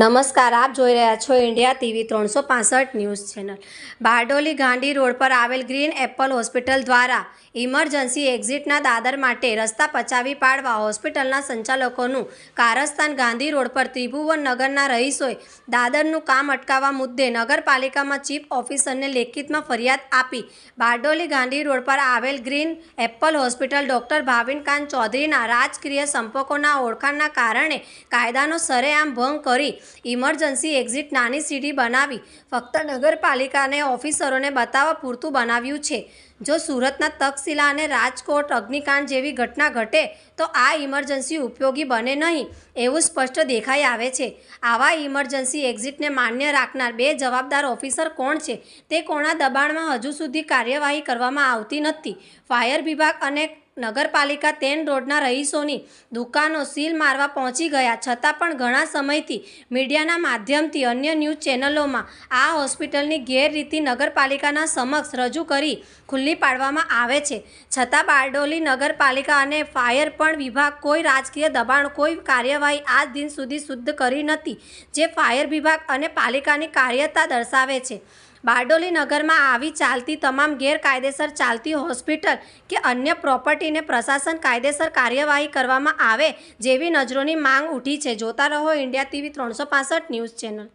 નમસ્કાર, આપ જોઈ રહ્યા છો ઇન્ડિયા ટીવી ત્રણસો પાસઠ news channel. Bardoli Gandhi road પર આવેલ ગ્રીન એપલ હોસ્પિટલ દ્વારા ઇમરજન્સી એક્ઝિટના દાદર માટે રસ્તા પચાવી પાડવા હોસ્પિટલના સંચાલકોનું કારસ્તાન ગાંધી રોડ પર ત્રિભુવન નગરના રહીશોએ દાદરનું કામ અટકાવવા મુદ્દે નગરપાલિકામાં ચીફ ઓફિસરને લેખિતમાં ફરિયાદ આપી. બારડોલી ગાંધી રોડ પર આવેલ green apple hospital doctor Bhavinkant ચૌધરીના રાજકીય સંપર્કોના ઓળખાણના કારણે કાયદાનો સરેઆમ ભંગ કરી ઇમરજન્સી એક્ઝિટ નાની સીડી બનાવી ફક્ત નગરપાલિકાને ઓફિસરોને બતાવવા પૂરતું બનાવ્યું છે. જો સુરતના તક્ષશિલા અને રાજકોટ અગ્નિકાંડ જેવી ઘટના ઘટે તો આ ઇમરજન્સી ઉપયોગી બને નહીં એવું સ્પષ્ટ દેખાઈ આવે છે. આવા ઇમરજન્સી એક્ઝિટને માન્ય રાખનાર બે જવાબદાર ઓફિસર કોણ છે તે કોણા દબાણમાં હજુ સુધી કાર્યવાહી કરવામાં આવતી નથી. ફાયર વિભાગ અને નગરપાલિકા તેન રોડના રહીશોની દુકાનો સીલ મારવા પહોંચી ગયા. છતાં પણ ઘણા સમયથી મીડિયાના માધ્યમથી અન્ય ન્યૂઝ ચેનલોમાં આ હોસ્પિટલની ગેરરીતિ નગરપાલિકાના સમક્ષ રજૂ કરી ખુલ્લી પાડવામાં આવે છે. છતાં બારડોલી નગરપાલિકા અને ફાયર પણ વિભાગ કોઈ રાજકીય દબાણ, કોઈ કાર્યવાહી આજ દિન સુધી શુદ્ધ કરી નથી, જે ફાયર વિભાગ અને પાલિકાની કાર્યતા દર્શાવે છે. બારડોલી નગરમાં આવી ચાલતી તમામ ગેરકાયદેસર ચાલતી હોસ્પિટલ કે અન્ય પ્રોપર્ટીને પ્રશાસન કાયદેસર કાર્યવાહી કરવામાં આવે જેવી નજરોની માંગ ઉઠી છે. જોતા રહો ઇન્ડિયા ટીવી ત્રણસો ન્યૂઝ ચેનલ.